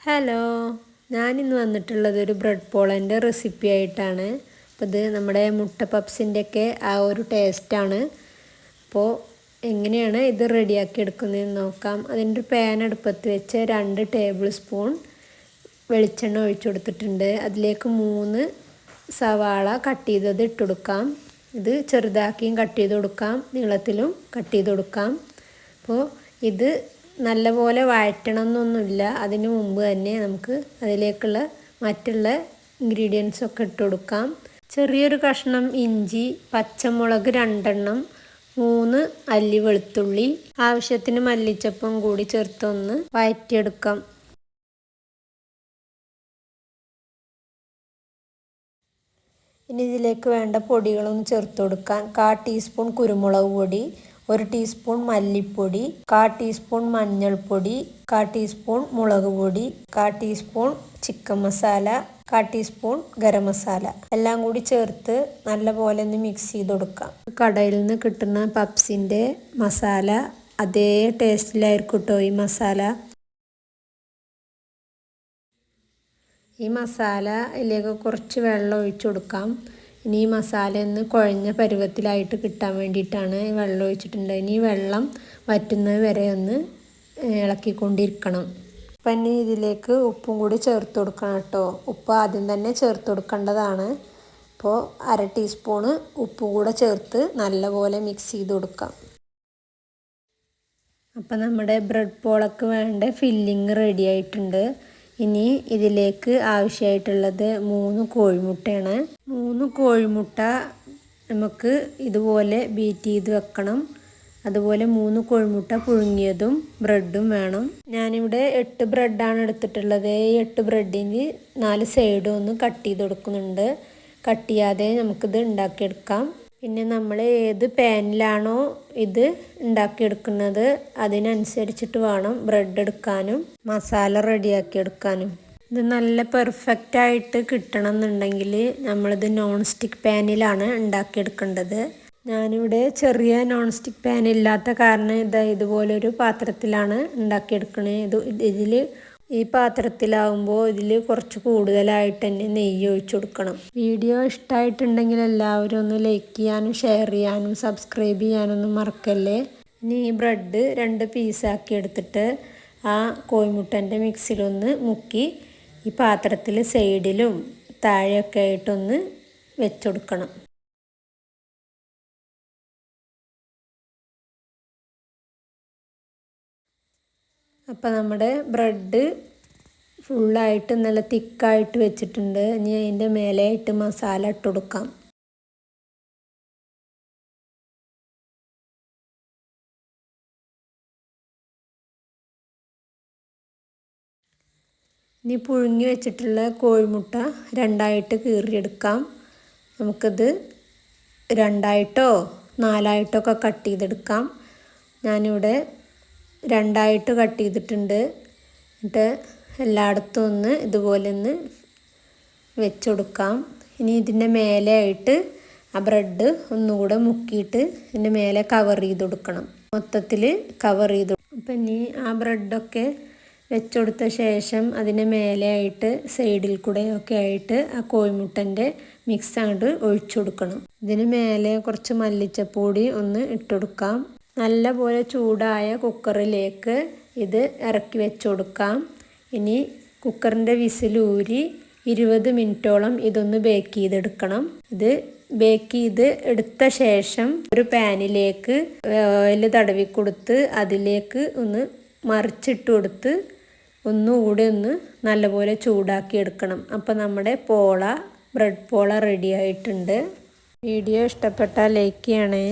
Hello ഞാനിന്ന് വന്നിട്ടുള്ളത് ഒരു ബ്രെഡ് പോളന്റെ റെസിപ്പി ആയിട്ടാണ്. അപ്പോൾ ഇത് നമ്മുടെ മുട്ട പപ്സിന്റെയൊക്കെ ആ ഒരു ടേസ്റ്റാണ് അപ്പോൾ എങ്ങനെയാണ് ഇത് റെഡിയാക്കി എടുക്കുന്നതെന്ന് നോക്കാം. അതിന്റെ പാൻ അടുപ്പത്ത് വെച്ച് രണ്ട് ടേബിൾ സ്പൂൺ വെളിച്ചെണ്ണ ഒഴിച്ചു കൊടുത്തിട്ടുണ്ട്. അതിലേക്ക് മൂന്ന് സവാള കട്ട് ചെയ്തത് ഇട്ട് കൊടുക്കാം. ഇത് ചെറുതാക്കിയും കട്ട് ചെയ്ത് കൊടുക്കാം. നീളത്തിലും കട്ട് ചെയ്ത് കൊടുക്കാം. അപ്പോൾ ഇത് നല്ലപോലെ വഴറ്റണം എന്നൊന്നുമില്ല അതിന് മുമ്പ് തന്നെ നമുക്ക് അതിലേക്കുള്ള മറ്റുള്ള ഇൻഗ്രീഡിയൻസ് ഒക്കെ ഇട്ട് കൊടുക്കാം. ചെറിയൊരു കഷ്ണം ഇഞ്ചി പച്ചമുളക് രണ്ടെണ്ണം മൂന്ന് അല്ലി വെളുത്തുള്ളി ആവശ്യത്തിന് മല്ലിച്ചപ്പം കൂടി ചേർത്തൊന്ന് വഴറ്റിയെടുക്കാം. ഇനി ഇതിലേക്ക് വേണ്ട പൊടികളൊന്ന് ചേർത്ത് കൊടുക്കാൻ കാ ടീസ്പൂൺ കുരുമുളക് പൊടി ഒരു ടീസ്പൂൺ മല്ലിപ്പൊടി കാ ടീസ്പൂൺ മഞ്ഞൾപ്പൊടി കാ ടീസ്പൂൺ മുളക് പൊടി കാ ടീസ്പൂൺ ചിക്കൻ മസാല കാ ടീസ്പൂൺ ഗരം മസാല. എല്ലാം കൂടി ചേർത്ത് നല്ലപോലെ ഒന്ന് മിക്സ് ചെയ്ത് കൊടുക്കാം. കടയിൽ നിന്ന് കിട്ടുന്ന പപ്സിന്റെ മസാല അതേ ടേസ്റ്റിലായിരിക്കും കേട്ടോ ഈ മസാല. ഈ മസാല ഇതിലേക്ക് കുറച്ച് വെള്ളം ഒഴിച്ചു കൊടുക്കാം. ഇനി മസാല ഒന്ന് കുഴഞ്ഞ പരുവത്തിലായിട്ട് കിട്ടാൻ വേണ്ടിയിട്ടാണ് വെള്ളം ഒഴിച്ചിട്ടുണ്ട്. ഇനി വെള്ളം വറ്റുന്നത് വരെ ഒന്ന് ഇളക്കിക്കൊണ്ടിരിക്കണം. അപ്പം ഇനി ഇതിലേക്ക് ഉപ്പും കൂടി ചേർത്ത് കൊടുക്കണം കേട്ടോ. ഉപ്പ് ആദ്യം തന്നെ ചേർത്ത് കൊടുക്കേണ്ടതാണ്. അപ്പോൾ അര ടീസ്പൂണ് ഉപ്പ് കൂടെ ചേർത്ത് നല്ലപോലെ മിക്സ് ചെയ്ത് കൊടുക്കാം. അപ്പം നമ്മുടെ ബ്രെഡ് പോളക്ക് വേണ്ട ഫില്ലിങ് റെഡി ആയിട്ടുണ്ട്. ഇനി ഇതിലേക്ക് ആവശ്യമായിട്ടുള്ളത് മൂന്ന് കോഴിമുട്ടയാണ്. മൂന്ന് കോഴിമുട്ട നമുക്ക് ഇതുപോലെ ബീറ്റ് ചെയ്ത് വെക്കണം. അതുപോലെ മൂന്ന് കോഴിമുട്ട പുഴുങ്ങിയതും ബ്രെഡും വേണം. ഞാനിവിടെ എട്ട് ബ്രെഡാണ് എടുത്തിട്ടുള്ളത്. ഈ എട്ട് ബ്രെഡിന് നാല് സൈഡും ഒന്ന് കട്ട് ചെയ്ത് കൊടുക്കുന്നുണ്ട്. കട്ട് ചെയ്യാതെ നമുക്കിത് ഉണ്ടാക്കിയെടുക്കാം. പിന്നെ നമ്മൾ ഏത് പാനിലാണോ ഇത് ഉണ്ടാക്കിയെടുക്കുന്നത് അതിനനുസരിച്ചിട്ട് വേണം ബ്രെഡ് എടുക്കാനും മസാല റെഡിയാക്കി എടുക്കാനും. ഇത് നല്ല പെർഫെക്റ്റ് ആയിട്ട് കിട്ടണം എന്നുണ്ടെങ്കിൽ നമ്മളിത് നോൺ സ്റ്റിക്ക് പാനിലാണ് ഉണ്ടാക്കിയെടുക്കേണ്ടത്. ഞാനിവിടെ ചെറിയ നോൺ സ്റ്റിക്ക് പാൻ ഇല്ലാത്ത കാരണം ഇത് ഇതുപോലൊരു പാത്രത്തിലാണ് ഉണ്ടാക്കിയെടുക്കണേ. ഇത് ഇതിൽ ഈ പാത്രത്തിലാവുമ്പോൾ ഇതിൽ കുറച്ച് കൂടുതലായിട്ട് തന്നെ നെയ്യ് ഒഴിച്ചു കൊടുക്കണം. വീഡിയോ ഇഷ്ടമായിട്ടുണ്ടെങ്കിൽ എല്ലാവരും ഒന്ന് ലൈക്ക് ചെയ്യാനും ഷെയർ ചെയ്യാനും സബ്സ്ക്രൈബ് ചെയ്യാനൊന്നും മറക്കല്ലേ? ഇനി ഈ ബ്രെഡ് രണ്ട് പീസാക്കി എടുത്തിട്ട് ആ കോഴിമുട്ടന്റെ മിക്സിലൊന്ന് മുക്കി ഈ പാത്രത്തിൽ സൈഡിലും താഴെയൊക്കെ ആയിട്ടൊന്ന് വെച്ചൊടുക്കണം. അപ്പോൾ നമ്മുടെ ബ്രെഡ് ഫുള്ളായിട്ട് നല്ല തിക്കായിട്ട് വെച്ചിട്ടുണ്ട്. ഇനി അതിന്റെ മേലെയായിട്ട് മസാല ഇട്ട് കൊടുക്കാം. ഇനി പുഴുങ്ങി വെച്ചിട്ടുള്ള കോഴിമുട്ട രണ്ടായിട്ട് കീറിയെടുക്കാം. നമുക്കിത് രണ്ടായിട്ടോ നാലായിട്ടോ ഒക്കെ കട്ട് ചെയ്തെടുക്കാം. ഞാനിവിടെ രണ്ടായിട്ട് കട്ട് ചെയ്തിട്ടുണ്ട്. എന്നിട്ട് എല്ലായിടത്തും ഒന്ന് ഇതുപോലെ ഒന്ന് വെച്ചൊടുക്കാം. ഇനി ഇതിന്റെ മേലെ ആയിട്ട് ആ ബ്രെഡ് ഒന്നുകൂടെ മുക്കിയിട്ട് ഇതിന്റെ മേലെ കവർ ചെയ്ത് കൊടുക്കണം മൊത്തത്തിൽ കവർ ചെയ്ത് അപ്പം ഇനി ആ ബ്രെഡൊക്കെ വെച്ചുകൊടുത്ത ശേഷം അതിന് മേലെയായിട്ട് സൈഡിൽ കൂടെ ഒക്കെ ആയിട്ട് ആ കോഴിമുട്ടന്റെ മിക്സ് അങ്ങോട്ട് ഒഴിച്ചു കൊടുക്കണം ഇതിന് മേലെ കുറച്ച് മല്ലിച്ചപ്പൊടി ഒന്ന് ഇട്ടുകൊടുക്കാം നല്ലപോലെ ചൂടായ കുക്കറിലേക്ക് ഇത് ഇറക്കി വെച്ചു കൊടുക്കാം ഇനി കുക്കറിന്റെ വിസിലൂരി ഇരുപത് മിനിറ്റോളം ഇതൊന്ന് ബേക്ക് ചെയ്തെടുക്കണം. ഇത് ബേക്ക് ചെയ്ത് എടുത്ത ശേഷം ഒരു പാനിലേക്ക് ഓയിൽ തടവി കൊടുത്ത് അതിലേക്ക് ഒന്ന് മറിച്ചിട്ട് കൊടുത്ത് ഒന്നുകൂടി ഒന്ന് നല്ലപോലെ ചൂടാക്കി എടുക്കണം. അപ്പോൾ നമ്മുടെ പോള ബ്രെഡ് പോള റെഡി ആയിട്ടുണ്ട്. വീഡിയോ ഇഷ്ടപ്പെട്ടാൽ ലൈക്ക് ചെയ്യണേ.